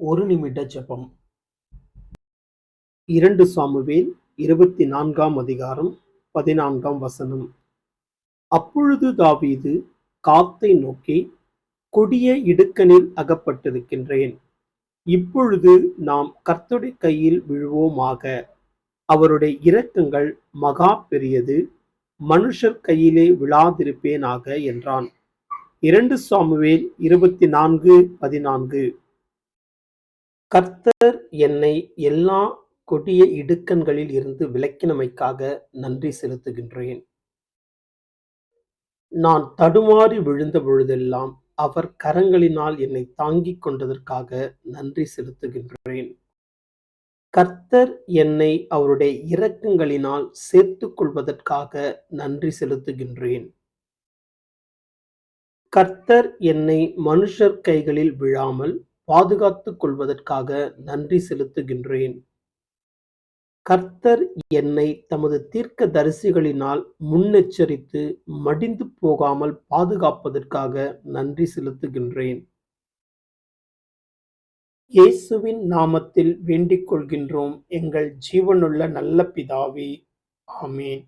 ஒரு நிமிட ஜெபம். இரண்டு சாமுவேல் இருபத்தி நான்காம் அதிகாரம் பதினான்காம் வசனம். அப்பொழுது தாவீது காத்தை நோக்கி கொடிய இடுக்கனில் அகப்பட்டிருக்கின்றேன். இப்பொழுது நாம் கர்த்தருடைய கையில் விழுவோமாக. அவருடைய இரக்கங்கள் மகா பெரியது. மனுஷர் கையிலே விழாதிருப்பேனாக என்றான். இரண்டு சாமுவேல் இருபத்தி நான்கு பதினான்கு. கர்த்தர் என்னை எல்லா கொடிய இடுக்கண்களில் இருந்து விலக்கினமைக்காக நன்றி செலுத்துகின்றேன். நான் தடுமாறி விழுந்த பொழுதெல்லாம் அவர் கரங்களினால் என்னை தாங்கிக் கொண்டதற்காக நன்றி செலுத்துகின்றேன். கர்த்தர் என்னை அவருடைய இரக்கங்களினால் சேர்த்துக் கொள்வதற்காக நன்றி செலுத்துகின்றேன். கர்த்தர் என்னை மனுஷர் கைகளில் விழாமல் பாதுகாத்துக் கொள்வதற்காக நன்றி செலுத்துகின்றேன். கர்த்தர் என்னை தமது தீர்க்க தரிசிகளினால் முன்னெச்சரித்து மடிந்து போகாமல் பாதுகாப்பதற்காக நன்றி செலுத்துகின்றேன். இயேசுவின் நாமத்தில் வேண்டிக் கொள்கின்றோம் எங்கள் ஜீவனுள்ள நல்ல பிதாவே. ஆமேன்.